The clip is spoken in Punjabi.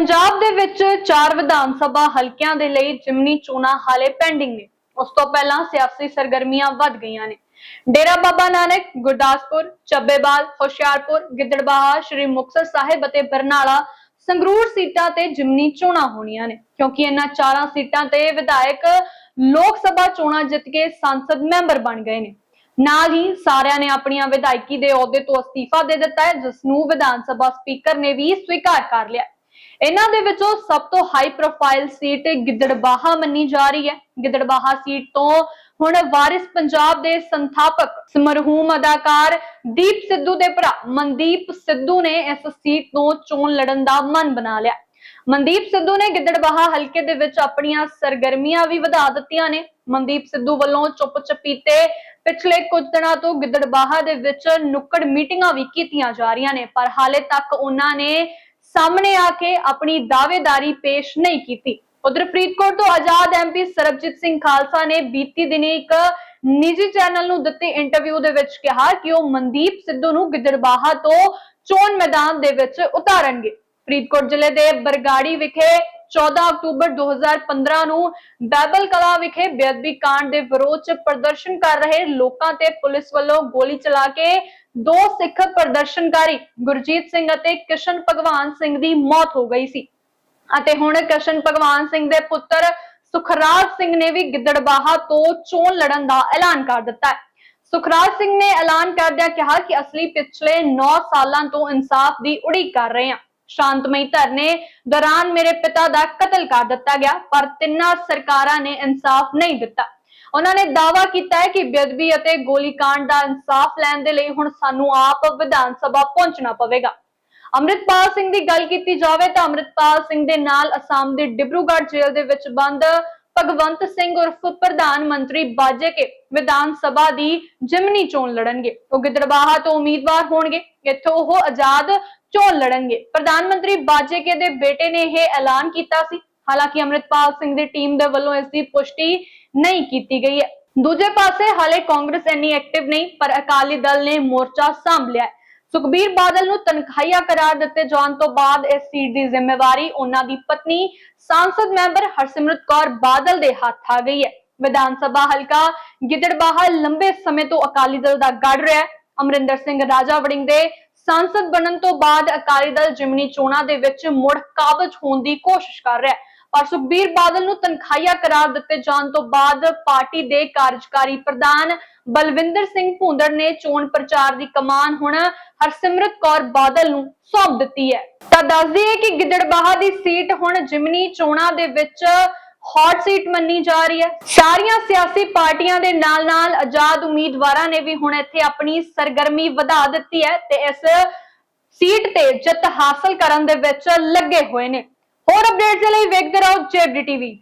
ਪੰਜਾਬ ਦੇ ਵਿੱਚ ਚਾਰ ਵਿਧਾਨ ਸਭਾ ਹਲਕਿਆਂ ਦੇ ਲਈ ਜਿਮਨੀ ਚੋਣਾਂ ਹਾਲੇ ਪੈਂਡਿੰਗ ਨੇ। ਉਸ ਤੋਂ ਪਹਿਲਾਂ ਸਿਆਸੀ ਸਰਗਰਮੀਆਂ ਵੱਧ ਗਈਆਂ ਨੇ। ਡੇਰਾ ਬਾਬਾ ਨਾਨਕ, ਗੁਰਦਾਸਪੁਰ, ਚੱਬੇਵਾਲ, ਹੁਸ਼ਿਆਰਪੁਰ, ਗਿੱਦੜਬਾਹਾ, ਸ਼੍ਰੀ ਮੁਕਤਸਰ ਸਾਹਿਬ ਅਤੇ ਬਰਨਾਲਾ ਸੰਗਰੂਰ ਸੀਟਾਂ ਤੇ ਜਿਮਨੀ ਚੋਣਾਂ ਹੋਣੀਆਂ ਨੇ। ਕਿਉਂਕਿ ਇਹਨਾਂ ਚਾਰਾਂ ਸੀਟਾਂ ਤੇ ਵਿਧਾਇਕ ਲੋਕ ਸਭਾ ਚੋਣਾਂ ਜਿੱਤ ਕੇ ਸੰਸਦ ਮੈਂਬਰ ਬਣ ਗਏ ਨੇ। ਨਾਲ ਹੀ ਸਾਰਿਆਂ ਨੇ ਆਪਣੀਆਂ ਵਿਧਾਇਕੀ ਦੇ ਅਹੁਦੇ ਤੋਂ ਅਸਤੀਫਾ ਦੇ ਦਿੱਤਾ ਹੈ, ਜਿਸ ਨੂੰ ਵਿਧਾਨ ਸਭਾ ਸਪੀਕਰ ਨੇ ਵੀ ਸਵੀਕਾਰ ਕਰ ਲਿਆ ਇਹਨਾਂ ਦੇ ਵਿੱਚੋਂ ਸਭ ਤੋਂ ਹਾਈ ਪ੍ਰੋਫਾਈਲ ਸੀਟ ਗਿੱਦੜਬਾਹਾ ਮੰਨੀ ਜਾ ਰਹੀ ਹੈ। ਗਿੱਦੜਬਾਹਾ ਸੀਟ ਤੋਂ ਹੁਣ ਵਾਰਿਸ ਪੰਜਾਬ ਦੇ ਸੰਥਾਪਕ ਮਰਹੂਮ ਅਦਾਕਾਰ ਦੀਪ ਸਿੱਧੂ ਦੇ ਭਰਾ ਮਨਦੀਪ ਸਿੱਧੂ ਨੇ ਇਸ ਸੀਟ ਤੋਂ ਚੋਣ ਲੜਨ ਦਾ ਮਨ ਬਣਾ ਲਿਆ। ਮਨਦੀਪ ਸਿੱਧੂ ਨੇ ਗਿੱਦੜਬਾਹਾ ਹਲਕੇ ਦੇ ਵਿੱਚ ਆਪਣੀਆਂ ਸਰਗਰਮੀਆਂ ਵੀ ਵਧਾ ਦਿੱਤੀਆਂ ਨੇ। ਮਨਦੀਪ ਸਿੱਧੂ ਵੱਲੋਂ ਚੁੱਪ ਚਪੀਤੇ ਪਿਛਲੇ ਕੁਝ ਦਿਨਾਂ ਤੋਂ ਗਿੱਦੜਬਾਹਾ ਦੇ ਵਿੱਚ ਨੁੱਕੜ ਮੀਟਿੰਗਾਂ ਵੀ ਕੀਤੀਆਂ ਜਾ ਰਹੀਆਂ ਨੇ, ਪਰ ਹਾਲੇ ਤੱਕ ਉਹਨਾਂ ਨੇ ਸਾਹਮਣੇ ਆ ਕੇ ਆਪਣੀ ਦਾਅਵੇਦਾਰੀ ਪੇਸ਼ ਨਹੀਂ ਕੀਤੀ। ਉਧਰ ਫਰੀਦਕੋਟ ਤੋਂ ਆਜ਼ਾਦ ਐਮਪੀ ਸਰਬਜੀਤ ਸਿੰਘ ਖਾਲਸਾ ਨੇ ਬੀਤੀ ਦਿਨੀ ਇੱਕ ਨਿੱਜੀ ਚੈਨਲ ਨੂੰ ਦਿੱਤੇ ਇੰਟਰਵਿਊ ਦੇ ਵਿੱਚ ਕਿਹਾ ਕਿ ਉਹ ਮਨਦੀਪ ਸਿੱਧੂ ਨੂੰ ਗਿੱਦੜਬਾਹਾ ਤੋਂ ਚੋਣ ਮੈਦਾਨ ਦੇ ਵਿੱਚ ਉਤਾਰਨਗੇ। ਫਰੀਦਕੋਟ ਜ਼ਿਲ੍ਹੇ ਦੇ ਬਰਗਾੜੀ ਵਿਖੇ 14 ਅਕਤੂਬਰ 2015 ਨੂੰ ਬੈਬਲ ਕਲਾ ਵਿਖੇ ਬੇਅਦਬੀ ਕਾਂਡ ਦੇ ਵਿਰੋਧ 'ਚ ਪ੍ਰਦਰਸ਼ਨ ਕਰ ਰਹੇ ਲੋਕਾਂ ਤੇ ਪੁਲਿਸ ਵੱਲੋਂ ਗੋਲੀ ਚਲਾ ਕੇ ਦੋ ਸਿੱਖ ਪ੍ਰਦਰਸ਼ਨਕਾਰੀ, ਗੁਰਜੀਤ ਸਿੰਘ ਅਤੇ ਕਿਸ਼ਨ ਭਗਵਾਨ ਸਿੰਘ ਦੀ ਮੌਤ ਹੋ ਗਈ ਸੀ। ਅਤੇ ਹੁਣ ਕਿਸ਼ਨ ਭਗਵਾਨ ਸਿੰਘ ਦੇ ਪੁੱਤਰ ਸੁਖਰਾਜ ਸਿੰਘ ਨੇ ਵੀ ਗਿੱਦੜਬਾਹਾ ਤੋਂ ਚੋਣ ਲੜਨ ਦਾ ਐਲਾਨ ਕਰ ਦਿੱਤਾ ਹੈ। ਸੁਖਰਾਜ ਸਿੰਘ ਨੇ ਐਲਾਨ ਕਰਦਿਆਂ ਕਿਹਾ ਕਿ ਅਸਲੀ ਪਿਛਲੇ 9 ਸਾਲਾਂ ਤੋਂ ਇਨਸਾਫ ਦੀ ਉਡੀਕ ਕਰ ਰਹੇ ਹਾਂ। ਸ਼ਾਂਤਮਈ ਧਰਨੇ ਦੌਰਾਨ ਮੇਰੇ ਪਿਤਾ ਦਾ ਕਤਲ ਕਰ ਦਿੱਤਾ ਗਿਆ, ਪਰ ਤਿੰਨਾਂ ਸਰਕਾਰਾਂ ਨੇ ਇਨਸਾਫ ਨਹੀਂ ਦਿੱਤਾ। ਉਹਨਾਂ ਨੇ ਦਾਅਵਾ ਕੀਤਾ ਹੈ ਕਿ ਬੇਅਦਬੀ ਅਤੇ ਗੋਲੀकांड ਦਾ ਇਨਸਾਫ ਲੈਣ ਦੇ ਲਈ ਹੁਣ ਸਾਨੂੰ ਆਪ ਵਿਧਾਨ ਸਭਾ ਪਹੁੰਚਣਾ ਪਵੇਗਾ। ਅੰਮ੍ਰਿਤਪਾਲ ਸਿੰਘ ਦੀ ਗੱਲ ਕੀਤੀ ਜਾਵੇ ਤਾਂ ਅੰਮ੍ਰਿਤਪਾਲ ਸਿੰਘ ਦੇ ਨਾਲ ਅਸਾਮ ਦੇ ਡਿਬਰੂਗੜ੍ਹ ਜੇਲ੍ਹ ਦੇ ਵਿੱਚ ਬੰਦ ਭਗਵੰਤ ਸਿੰਘ ਉਰਫ ਪ੍ਰਧਾਨ ਮੰਤਰੀ ਬਾਜੇ ਕੇ ਵਿਧਾਨ ਸਭਾ ਦੀ ਜਿਮਨੀ ਚੋਣ ਲੜਨਗੇ। ਉਹ ਗਿੱਦੜਬਾਹਾ ਤੋਂ ਉਮੀਦਵਾਰ ਹੋਣਗੇ। ਇੱਥੋਂ ਉਹ ਆਜ਼ਾਦ ਚੋਣ ਲੜਨਗੇ। ਪ੍ਰਧਾਨ ਮੰਤਰੀ ਬਾਜੇ ਦੇ ਬੇਟੇ ਨੇ ਇਹ ਐਲਾਨ ਕੀਤਾ ਸੀ। ਹਾਲਾਂਕਿ ਅੰਮ੍ਰਿਤਪਾਲ ਸਿੰਘ ਦੀ ਟੀਮ ਦੇ ਵੱਲੋਂ ਇਸ ਦੀ ਪੁਸ਼ਟੀ ਨਹੀਂ ਕੀਤੀ ਗਈ ਹੈ। ਦੂਜੇ ਪਾਸੇ ਹਾਲੇ ਕਾਂਗਰਸ ਇੰਨੀ ਐਕਟਿਵ ਨਹੀਂ, ਪਰ ਅਕਾਲੀ ਦਲ ਨੇ ਮੋਰਚਾ ਸਾਂਭ ਲਿਆ ਸੁਖਬੀਰ ਬਾਦਲ ਨੂੰ ਤਨਖਾਹੀਆ ਕਰਾਰ ਦਿੱਤੇ ਜਾਣ ਤੋਂ ਬਾਅਦ ਇਸ ਸੀਟ ਦੀ ਜ਼ਿੰਮੇਵਾਰੀ ਉਹਨਾਂ ਦੀ ਪਤਨੀ, ਸੰਸਦ ਮੈਂਬਰ ਹਰਸਿਮਰਤ ਕੌਰ ਬਾਦਲ ਦੇ ਹੱਥ ਆ ਗਈ ਹੈ। ਵਿਧਾਨ ਸਭਾ ਹਲਕਾ ਗਿੱਦੜਬਾਹਾ ਲੰਬੇ ਸਮੇਂ ਤੋਂ ਅਕਾਲੀ ਦਲ ਦਾ ਗੜ ਰਿਹਾ ਹੈ। ਅਮਰਿੰਦਰ ਸਿੰਘ ਰਾਜਾ ਵੜਿੰਗ ਦੇ ਸੰਸਦ ਬਣਨ ਤੋਂ ਬਾਅਦ ਅਕਾਲੀ ਦਲ ਜਿਮਨੀ ਚੋਣਾਂ ਦੇ ਵਿੱਚ ਮੁੜ ਕਾਬਜ ਹੋਣ ਦੀ ਕੋਸ਼ਿਸ਼ ਕਰ ਰਿਹਾ ਹੈ। ਪਰ ਸੁਖਬੀਰ ਬਾਦਲ ਨੂੰ ਤਨਖਾਹੀਆ ਕਰਾਰ ਦਿੱਤੇ ਜਾਣ ਤੋਂ ਬਾਅਦ ਪਾਰਟੀ ਦੇ ਕਾਰਜਕਾਰੀ ਪ੍ਰਧਾਨ ਬਲਵਿੰਦਰ ਸਿੰਘ ਭੁੰਦੜ ਨੇ ਚੋਣ ਪ੍ਰਚਾਰ ਦੀ ਕਮਾਨ ਹੁਣ ਹਰਸਿਮਰਤ ਕੌਰ ਬਾਦਲ ਨੂੰ ਸੌਂਪ ਦਿੱਤੀ ਹੈ। ਤਾਂ ਦੱਸ ਦਈਏ ਕਿ ਗਿੱਦੜਬਾਹਾ ਦੀ ਸੀਟ ਹੁਣ ਜਿਮਨੀ ਚੋਣਾਂ ਦੇ ਵਿੱਚ ਹੌਟ ਸੀਟ ਮੰਨੀ ਜਾ ਰਹੀ ਹੈ। ਸਾਰੀਆਂ ਸਿਆਸੀ ਪਾਰਟੀਆਂ ਦੇ ਨਾਲ-ਨਾਲ ਆਜ਼ਾਦ ਉਮੀਦਵਾਰਾਂ ਨੇ ਵੀ ਹੁਣ ਇੱਥੇ ਆਪਣੀ ਸਰਗਰਮੀ ਵਧਾ ਦਿੱਤੀ ਹੈ ਤੇ ਇਸ ਸੀਟ ਤੇ ਜਿੱਤ ਹਾਸਲ ਕਰਨ ਦੇ ਵਿੱਚ ਲੱਗੇ ਹੋਏ ਨੇ। ਹੋਰ ਅਪਡੇਟਸ ਲਈ ਵੇਖਦੇ ਰਹੋ ਜੇਬਡੀ ਟੀਵੀ।